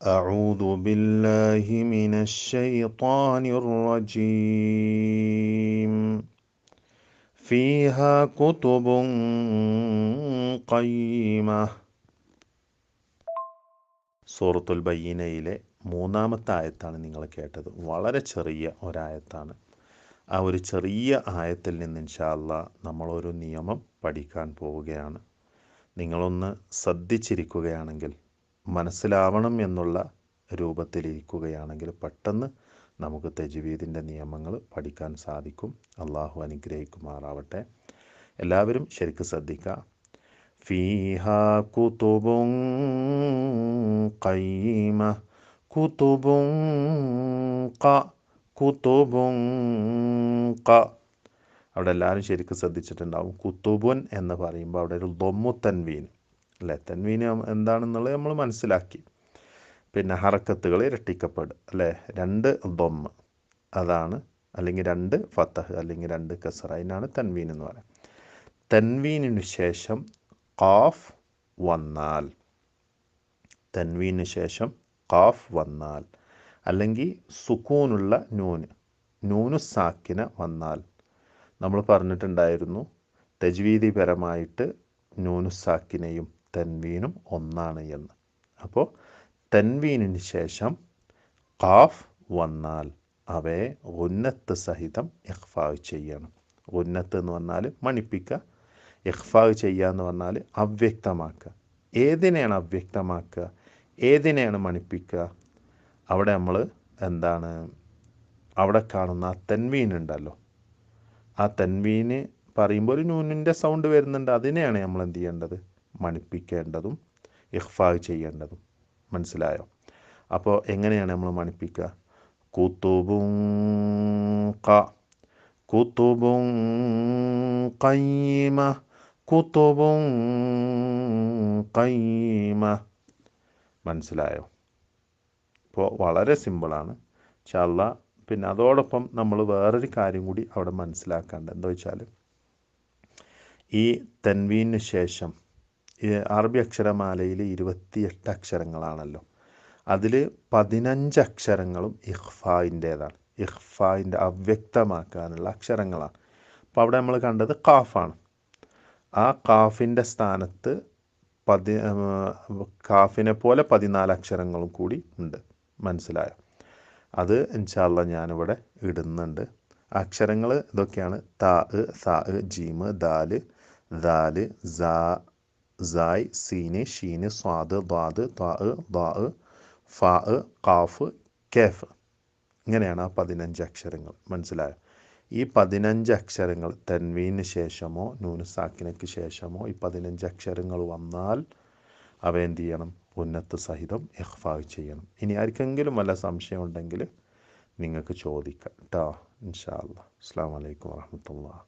أعوذ بالله من الشيطان الرجيم فيها كتب قيمة സൂറത്തുൽ ബയ്യനയിലെ മൂന്നാമത്തെ ആയത്താണ് നിങ്ങൾ കേട്ടത് വളരെ ചെറിയ ഒരായത്താണ് ആ ഒരു ചെറിയ ആയത്തിൽ നിന്ന് ഇൻഷാല്ല നമ്മളൊരു നിയമം പഠിക്കാൻ പോവുകയാണ് നിങ്ങളൊന്ന് ശ്രദ്ധിച്ചിരിക്കുകയാണെങ്കിൽ മനസ്സിലാവണം എന്നുള്ള രൂപത്തിലിരിക്കുകയാണെങ്കിൽ പെട്ടെന്ന് നമുക്ക് തജ്വീദിന്റെ നിയമങ്ങൾ പഠിക്കാൻ സാധിക്കും. അള്ളാഹു അനുഗ്രഹിക്കുമാറാവട്ടെ. എല്ലാവരും ശരിക്ക് ശ്രദ്ധിക്കുക. ഫീഹ കുതുബും കൈമ കുതുബും ക കുതുബും ക അവിടെ എല്ലാവരും ശരിക്കും ശ്രദ്ധിച്ചിട്ടുണ്ടാവും. കുത്തുബുൻ എന്ന് പറയുമ്പോൾ അവിടെ ഒരു ദൊമ്മു തൻവീൻ അല്ലേ തൻവീൻ എന്താണെന്നുള്ളത് നമ്മൾ മനസ്സിലാക്കി. പിന്നെ ഹറക്കത്തുകൾ ഇരട്ടിക്കപ്പെടും അല്ലേ? രണ്ട് ബൊമ്മ അതാണ് അല്ലെങ്കിൽ രണ്ട് ഫത്തഹ് അല്ലെങ്കിൽ രണ്ട് കസറ. അതിനാണ് തൻവീൻ എന്ന് പറയുന്നത്. തൻവീനിന് ശേഷം കാഫ് വന്നാൽ തൻവീന് ശേഷം കാഫ് വന്നാൽ അല്ലെങ്കിൽ സുക്കൂനുള്ള നൂന് നൂനു സാക്കിന വന്നാൽ. നമ്മൾ പറഞ്ഞിട്ടുണ്ടായിരുന്നു തജ്വീതിപരമായിട്ട് നൂനു സാക്കിനയും തൻവീനും ഒന്നാണ് എന്ന്. അപ്പോൾ തൻവീനിന് ശേഷം കാഫ് വന്നാൽ അവയെ ഉന്നത്ത് സഹിതം ഇഖ്ഫാവ് ചെയ്യണം. ഉന്നത്ത് എന്ന് പറഞ്ഞാൽ മണിപ്പിക്കുക ഇഖ്ഫാവ് ചെയ്യുക എന്ന് പറഞ്ഞാൽ അവ്യക്തമാക്കുക ഏതിനെയാണ് അവ്യക്തമാക്കുക ഏതിനെയാണ് മണിപ്പിക്കുക അവിടെ നമ്മൾ എന്താണ്? അവിടെ കാണുന്ന ആ തെൻവീൻ ഉണ്ടല്ലോ. ആ തെൻവീന് പറയുമ്പോൾ ഒരു നൂനിന്റെ സൗണ്ട് വരുന്നുണ്ട്. അതിനെയാണ് നമ്മൾ എന്ത് ചെയ്യേണ്ടത്? മണിപ്പിക്കേണ്ടതും ഇഹ്ഫാഗ് ചെയ്യേണ്ടതും. മനസ്സിലായോ? അപ്പോൾ എങ്ങനെയാണ് നമ്മൾ മണിപ്പിക്കുക? കുത്തുബും ക കുത്തുബും കയ്യമ കുത്തുബും കയ്യമ മനസ്സിലായോ? ഇപ്പോൾ വളരെ സിമ്പിളാണ്. ചള്ള പിന്നെ അതോടൊപ്പം നമ്മൾ വേറൊരു കാര്യം കൂടി അവിടെ മനസ്സിലാക്കാണ്ട് എന്താ വെച്ചാൽ ഈ തെൻവീന് ശേഷം അറബി അക്ഷരമാലയിൽ ഇരുപത്തിയെട്ട് അക്ഷരങ്ങളാണല്ലോ. അതിൽ പതിനഞ്ച് അക്ഷരങ്ങളും ഇഹ്ഫായിന്റേതാണ് ഇഹ്ഫായിന്റെ അവ്യക്തമാക്കാനുള്ള അക്ഷരങ്ങളാണ്. അപ്പോൾ അവിടെ നമ്മൾ കണ്ടത് കാഫാണ് ആ കാഫിന്റെ സ്ഥാനത്ത് പതി കാഫിനെ പോലെ പതിനാല് അക്ഷരങ്ങളും കൂടി ഉണ്ട്. മനസ്സിലായോ? അത് ഇൻഷാല്ല ഞാനിവിടെ ഇടുന്നുണ്ട്. അക്ഷരങ്ങൾ ഇതൊക്കെയാണ്. താ സാ ജീമ് ദാൽ ദാൽ സാ സായ് സീന് ഷീന് സ്വാദ് ദ്വാദ് ത്വാ ദ്വാ ഫാ കാഫ് കേഫ് ഇങ്ങനെയാണ് ആ പതിനഞ്ച് അക്ഷരങ്ങൾ. മനസ്സിലായോ? ഈ പതിനഞ്ച് അക്ഷരങ്ങൾ തൻവീന് ശേഷമോ നൂനുസാക്കിനയ്ക്ക് ശേഷമോ ഈ പതിനഞ്ച് അക്ഷരങ്ങൾ വന്നാൽ അവ എന്ത് ചെയ്യണം? ഉന്നത്ത് സഹിതം ഇഹ്ഫാവ് ചെയ്യണം. ഇനി ആർക്കെങ്കിലും വല്ല സംശയം നിങ്ങൾക്ക് ചോദിക്കാം. കേട്ടോ ഇൻഷാ അല്ലാ അസ്സാം വലൈക്കും വാഹമത്തുള്ള